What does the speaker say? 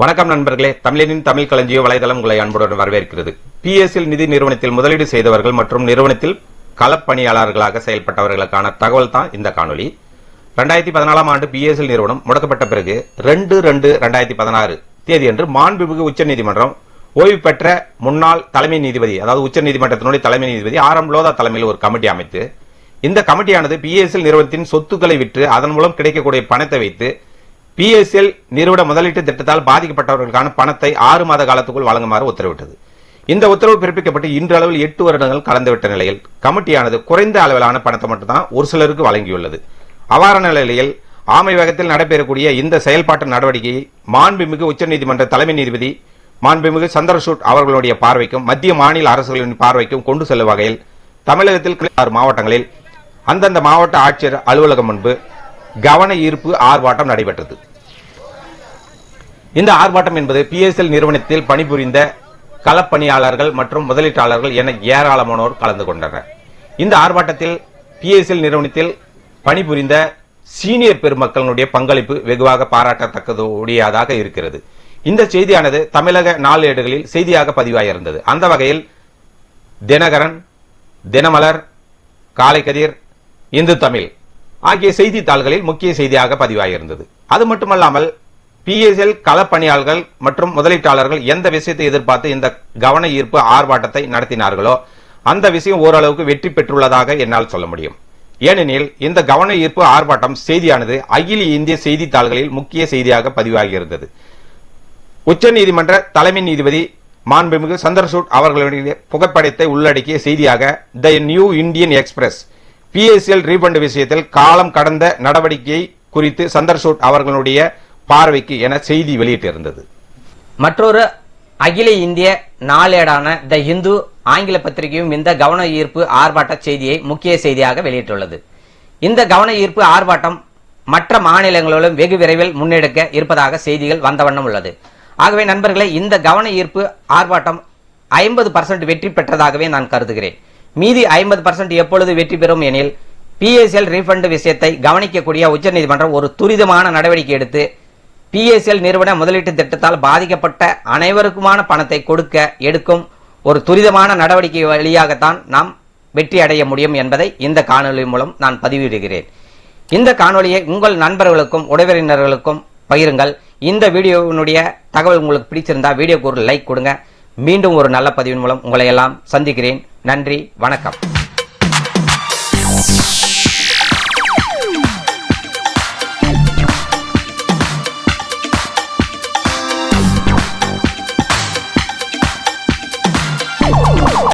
வணக்கம் நண்பர்களே. தமிழனின் தமிழ் களஞ்சிய வலைதளம் உங்களை அன்புடன் வரவேற்கிறது. பிஎஸ்எல் நிதி நிறுவனத்தில் முதலீடு செய்தவர்கள் மற்றும் நிறுவனத்தில் களப்பணியாளர்களாக செயல்பட்டவர்களுக்கான தகவல் தான் இந்த காணொளி. ரெண்டாயிரத்தி பதினாலாம் ஆண்டு பிஎஸ்எல் நிறுவனம் முடக்கப்பட்ட பிறகு ரெண்டு ரெண்டு ரெண்டாயிரத்தி பதினாறு தேதியன்று மாண்புமிகு உச்சநீதிமன்றம் ஓய்வு பெற்ற முன்னாள் தலைமை நீதிபதி அதாவது உச்சநீதிமன்றத்தினுடைய தலைமை நீதிபதி ஆர் எம் லோதா தலைமையில் ஒரு கமிட்டி அமைத்து இந்த கமிட்டியானது பிஎஸ்எல் நிறுவனத்தின் சொத்துக்களை விற்று அதன் மூலம் கிடைக்கக்கூடிய பணத்தை வைத்து பிஎஸ்எல் நிறுவன முதலீட்டு திட்டத்தால் பாதிக்கப்பட்டவர்களுக்கான பணத்தை ஆறு மாத காலத்துக்குள் வழங்குமாறு உத்தரவிட்டது. இந்த உத்தரவு பிறப்பிக்கப்பட்டு இன்றளவில் எட்டு வருடங்கள் கலந்துவிட்ட நிலையில் கமிட்டியானது குறைந்த அளவிலான பணத்தை மட்டும்தான் ஒரு சிலருக்கு வழங்கியுள்ளது. அவ்வாறான நிலையில் ஆமை வேகத்தில் நடைபெறக்கூடிய இந்த செயல்பாட்டு நடவடிக்கையை மாண்புமிகு உச்சநீதிமன்ற தலைமை நீதிபதி மாண்புமிகு சந்திரசூட் அவர்களுடைய பார்வைக்கும் மத்திய மாநில அரசுகளின் பார்வைக்கும் கொண்டு செல்லும் வகையில் தமிழகத்தில் ஆறு மாவட்டங்களில் அந்தந்த மாவட்ட ஆட்சியர் அலுவலகம் முன்பு கவன ஈர்ப்பு ஆர்ப்பாட்டம் நடைபெற்றது. இந்த ஆர்ப்பாட்டம் என்பது பிஎஸ்எல் நிறுவனத்தில் பணிபுரிந்த களப்பணியாளர்கள் மற்றும் முதலீட்டாளர்கள் என ஏராளமானோர் கலந்து கொண்டனர். இந்த ஆர்ப்பாட்டத்தில் பிஎஸ்எல் நிறுவனத்தில் பணிபுரிந்த சீனியர் பெருமக்களினுடைய பங்களிப்பு வெகுவாக பாராட்டத்தக்கது உடையதாக இருக்கிறது. இந்த செய்தியானது தமிழக நாளேடுகளில் செய்தியாக பதிவாகியிருந்தது அந்த வகையில் தினகரன் தினமலர் காலைக்கதிர் இந்து தமிழ் ஆகிய செய்தித்தாள்களில் முக்கிய செய்தியாக பதிவாகியிருந்தது அது மட்டுமல்லாமல் பிஎஸ்எல் களப்பணியாளர்கள் மற்றும் முதலீட்டாளர்கள் எந்த விஷயத்தை எதிர்பார்த்து இந்த கவன ஈர்ப்பு ஆர்ப்பாட்டத்தை நடத்தினார்களோ அந்த விஷயம் ஓரளவுக்கு வெற்றி பெற்றுள்ளதாக என்னால் சொல்ல முடியும். ஏனெனில் இந்த கவன ஈர்ப்பு ஆர்ப்பாட்டம் செய்தியானது அகில இந்திய செய்தித்தாள்களில் முக்கிய செய்தியாக பதிவாகியிருந்தது. உச்சநீதிமன்ற தலைமை நீதிபதி மாண்புமிகு சந்திரசூட் அவர்களுடைய புகைப்படத்தை உள்ளடக்கிய செய்தியாக the New Indian Express PSL refund விஷயத்தில் காலம் கடந்த நடவடிக்கை குறித்து சந்தர்சூட் அவர்களுடைய பார்வைக்கு என செய்தி வெளியிட்டிருந்தது. மற்றொரு அகில இந்திய நாளேடான த இந்து ஆங்கில பத்திரிகையும் இந்த கவன ஈர்ப்பு ஆர்ப்பாட்ட செய்தியை முக்கிய செய்தியாக வெளியிட்டுள்ளது. இந்த கவன ஈர்ப்பு ஆர்ப்பாட்டம் மற்ற மாநிலங்களிலும் வெகு விரைவில் முன்னெடுக்க இருப்பதாக செய்திகள் வந்த வண்ணம் உள்ளது. ஆகவே நண்பர்களே இந்த கவன ஈர்ப்பு ஆர்ப்பாட்டம் ஐம்பது பர்சன்ட் வெற்றி பெற்றதாகவே நான் கருதுகிறேன். மீதி ஐம்பது பர்சன்ட் எப்பொழுது வெற்றி பெறும் எனில் பிஎஸ்எல் ரீஃபண்ட் விஷயத்தை கவனிக்கக்கூடிய உச்சநீதிமன்றம் ஒரு துரிதமான நடவடிக்கை எடுத்து பிஎஸ்எல் நிறுவன முதலீட்டு திட்டத்தால் பாதிக்கப்பட்ட அனைவருக்குமான பணத்தை கொடுக்க எடுக்கும் ஒரு துரிதமான நடவடிக்கை வழியாகத்தான் நாம் வெற்றி அடைய முடியும் என்பதை இந்த காணொலி மூலம் நான் பதிவிடுகிறேன். இந்த காணொலியை உங்கள் நண்பர்களுக்கும் உறவினர்களுக்கும் பகிருங்கள். இந்த வீடியோவினுடைய தகவல் உங்களுக்கு பிடிச்சிருந்தா வீடியோக்கு ஒரு லைக் கொடுங்க. மீண்டும் ஒரு நல்ல பதிவின் மூலம் உங்களை எல்லாம் சந்திக்கிறேன். நன்றி வணக்கம்.